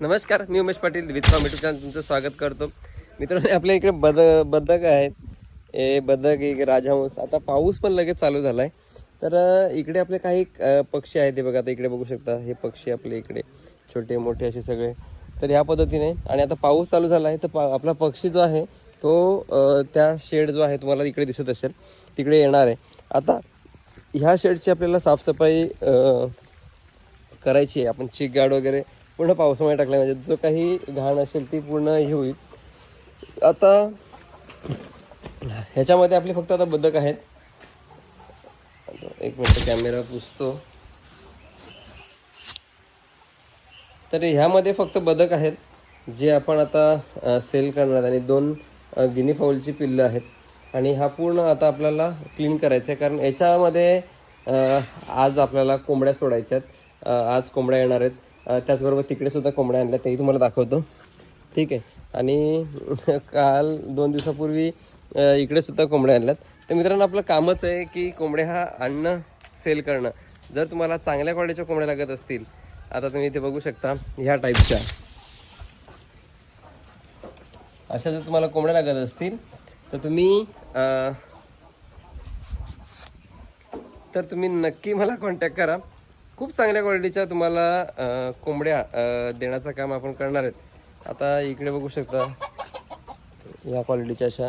नमस्कार मी Umesh Patil with form YouTube channel तुमचं स्वागत करतो. मित्रांनो आपल्या इकडे बद बदक आहेत. हे बदक एक राजहंस. आता पाऊस पण लगेच चालू झाला आहे तर इकडे आपले काही पक्षी आहेत ते बघा आता इकडे बघू शकता. हे पक्षी आपले इकडे छोटे मोठे असे सगळे. तर ह्या पद्धतीने आणि आता पाऊस चालू झाला आहे तर पा आपला पक्षी जो आहे तो त्या शेड जो आहे तुम्हाला इकडे दिसत असेल तिकडे येणार आहे. आता ह्या शेडची आपल्याला साफसफाई करायची आहे. आपण चिक गार्ड वगैरे पूर्ण पावसामुळे टाकला म्हणजे जो काही घाण असेल ती पूर्ण हे होईल. आता ह्याच्यामध्ये आपले फक्त आता बदक आहेत. एक मिनटं कॅमेरा पुसतो. तर ह्यामध्ये फक्त बदक आहेत जे आपण आता सेल करणार आहेत. आणि दोन गिनी फाऊलची पिल्लं आहेत. आणि हा पूर्ण आता आपल्याला क्लीन करायचा आहे कारण याच्यामध्ये आज आपल्याला कोंबड्या सोडायच्या आहेत आज कोंबड्या येणार आहेत. त्याचबरोबर तिकडे सुद्धा कोंबड्या आणल्या तेही तुम्हाला दाखवतो. ठीक आहे. आणि काल दोन दिवसापूर्वी इकडे सुद्धा कोंबड्या आणल्यात. तर मित्रांनो आपलं कामच आहे की कोंबड्या हा आणणं सेल करणं. जर तुम्हाला चांगल्या क्वालिटीच्या कोंबड्या लागत असतील आता तुम्ही इथे बघू शकता ह्या टाईपच्या अशा जर तुम्हाला कोंबड्या लागत असतील तर तुम्ही तर तुम्ही नक्की मला कॉन्टॅक्ट करा. खूप चांगल्या क्वालिटीच्या तुम्हाला कोंबड्या देण्याचं काम आपण करणार आहेत. आता इकडे बघू शकता. या क्वालिटीच्या अशा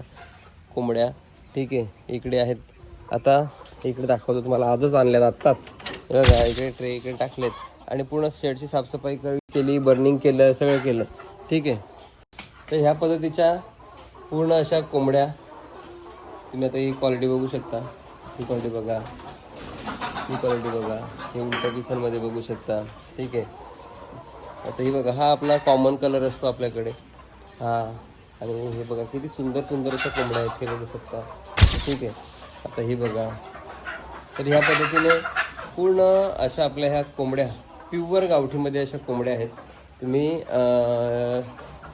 कोंबड्या. ठीक आहे इकडे आहेत. आता इकडे दाखवतो तुम्हाला. आजच आणल्यात आत्ताच. बघा इकडे ट्रे इकडे टाकलेत. आणि पूर्ण शेडची साफसफाई केली बर्निंग केलं सगळं केलं. ठीक आहे. तर ह्या पद्धतीच्या पूर्ण अशा कोंबड्या तुम्ही आता ही क्वालिटी बघू शकता. ही क्वालिटी बघा. ही क्वालिटी बघा. हे उलटा पिसांमध्ये बघू शकता. ठीक आहे. आता ही बघा हा आपला कॉमन कलर असतो आपल्याकडे. हा. आणि हे बघा किती सुंदर सुंदर अशा कोंबड्या आहेत हे बघू शकता. ठीक आहे. आता ही बघा. तर ह्या पद्धतीने पूर्ण अशा आपल्या ह्या कोंबड्या प्युअर गावठीमध्ये अशा कोंबड्या आहेत. तुम्ही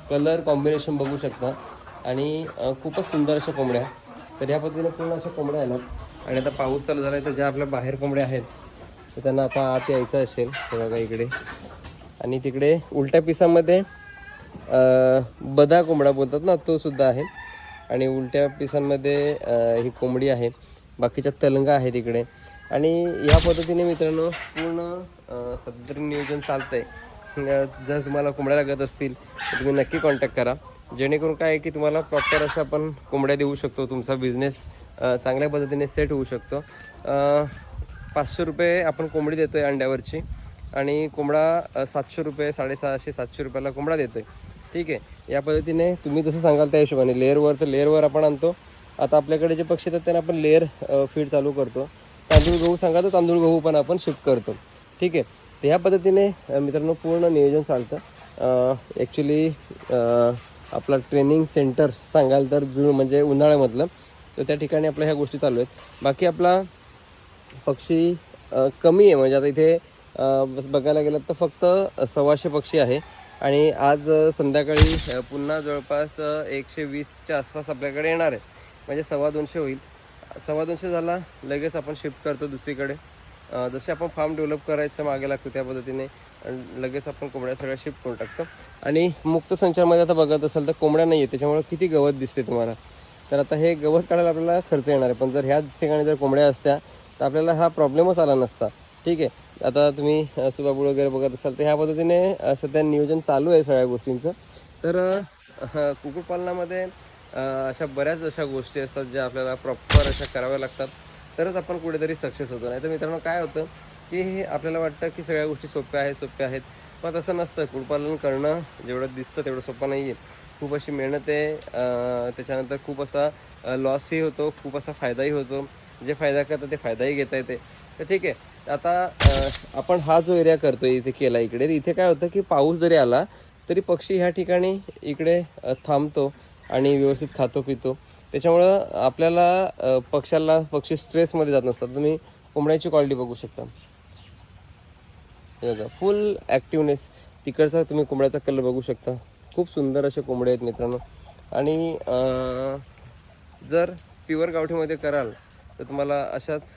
कलर कॉम्बिनेशन बघू शकता. आणि खूपच सुंदर अशा कोंबड्या. तर ह्या पद्धतीने पूर्ण अशा कोंबड्या आल्यात आणि आता पाऊस चालू झाला आहे तर ज्या आपल्या बाहेर कोंबड्या आहेत तर त्यांना आता आत यायचं असेल. हे बघा इकडे. आणि तिकडे उलट्या पिसामध्ये बदा कोंबडा बोलतात ना तो सुद्धा आहे. आणि उलट्या पिसांमध्ये ही कोंबडी आहे. बाकीच्या तलंगा आहेत इकडे. आणि या पद्धतीने मित्रांनो पूर्ण सदर नियोजन चालतं आहे जर तुम्हाला कोंबड्या लागत असतील तर तुम्ही नक्की कॉन्टॅक्ट करा. जेणेकरून काय आहे की तुम्हाला प्रॉपर अशा आपण कोंबड्या देऊ शकतो तुमचा बिझनेस चांगल्या पद्धतीने सेट होऊ शकतो. पाचशे रुपये आपण कोंबडी देतो आहे अंड्यावरची आणि कोंबडा सातशे रुपये साडेसहाशे सातशे रुपयाला कोंबडा देतो आहे ठीक आहे? या पद्धतीने तुम्ही जसं सांगाल त्या हिशोबाने लेअरवर तर लेअरवर आपण आणतो. आता आपल्याकडे जे पक्षी येतात त्यांना आपण लेअर फीड चालू करतो. तांदूळ गहू सांगा तर तांदूळ गहू पण आपण शिफ्ट करतो. ठीक आहे? तर ह्या पद्धतीने मित्रांनो पूर्ण नियोजन चालतं. ॲक्च्युली आपला ट्रेनिंग सेंटर सांगाल तर जुळ म्हणजे उन्हाळ्यामधलं तर त्या ठिकाणी आपल्या ह्या गोष्टी चालू आहेत. बाकी आपला पक्षी कमी आहे. म्हणजे आता इथे बघायला गेलं तर फक्त सव्वाशे पक्षी आहे. आणि आज संध्याकाळी पुन्हा जवळपास एकशे वीसच्या आसपास आपल्याकडे येणार आहे. म्हणजे सव्वा दोनशे होईल. सव्वा दोनशे झाला लगेच आपण शिफ्ट करतो दुसरीकडे. जसे आपण फार्म डेव्हलप करायचं मागे लागतो त्या पद्धतीने लगेच आपण कोंबड्या सगळ्या शिफ्ट करून टाकतो. आणि मुक्त संचारमध्ये आता बघत असाल तर कोंबड्या नाही आहे त्याच्यामुळे किती गवत दिसते तुम्हाला. तर आता हे गवत काढायला आपल्याला खर्च येणार आहे पण जर ह्याच ठिकाणी जर कोंबड्या असत्या तर आपल्याला हा प्रॉब्लेमच आला नसता. ठीक आहे आता तुम्ही सुबाबूळ वगैरे बघत असाल तर ह्या पद्धतीने सध्या नियोजन चालू आहे सगळ्या गोष्टींचं. तर अ, कुक्कुटपालनामध्ये अशा बऱ्याच अशा गोष्टी असतात ज्या आपल्याला प्रॉपर अशा कराव्या लागतात. तरच आपण कुठेतरी सक्सेस होतो. नाही तर मित्रांनो काय होतं की हे आपल्याला वाटतं की सगळ्या गोष्टी सोप्या आहेत सोप्या आहेत. पण तसं नसतं. कुक्कुटपालन करणं जेवढं दिसतं तेवढं सोपं नाही आहे खूप अशी मेहनत आहे. त्याच्यानंतर खूप असा लॉसही होतो. खूप असा फायदाही होतो. जे फायदा करतात ते फायदाही घेता येते. तर ठीक आहे. आता आपण हा जो एरिया करतो इथे केला इकडे इथे काय होतं की पाऊस जरी आला तरी पक्षी ह्या ठिकाणी इकडे थांबतो आणि व्यवस्थित खातो पितो त्याच्यामुळं आपल्याला पक्ष्याला पक्षी स्ट्रेसमध्ये जात नसतात. तुम्ही कोंबड्याची क्वालिटी बघू शकता. बघा फुल ॲक्टिवनेस तिकडचा तुम्ही कोंबड्याचा कलर बघू शकता. खूप सुंदर असे कोंबडे आहेत मित्रांनो. आणि जर प्युअर गावठीमध्ये कराल तर तुम्हाला अशाच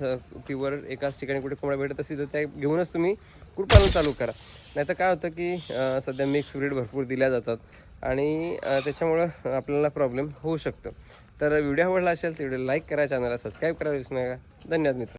प्युअर एकाच ठिकाणी कुठे कोंबड्या भेटत असेल तर त्या घेऊनच तुम्ही कृपाला चालू करा. नाहीतर काय होतं की सध्या मिक्स ब्रीड भरपूर दिल्या जातात. आणि त्याच्यामुळं आपल्याला प्रॉब्लेम होऊ शकतो. तर व्हिडिओ आवडला असेल तर व्हिडिओ लाईक करा चॅनलला सबस्क्राईब करा विसरू नका. धन्यवाद मित्र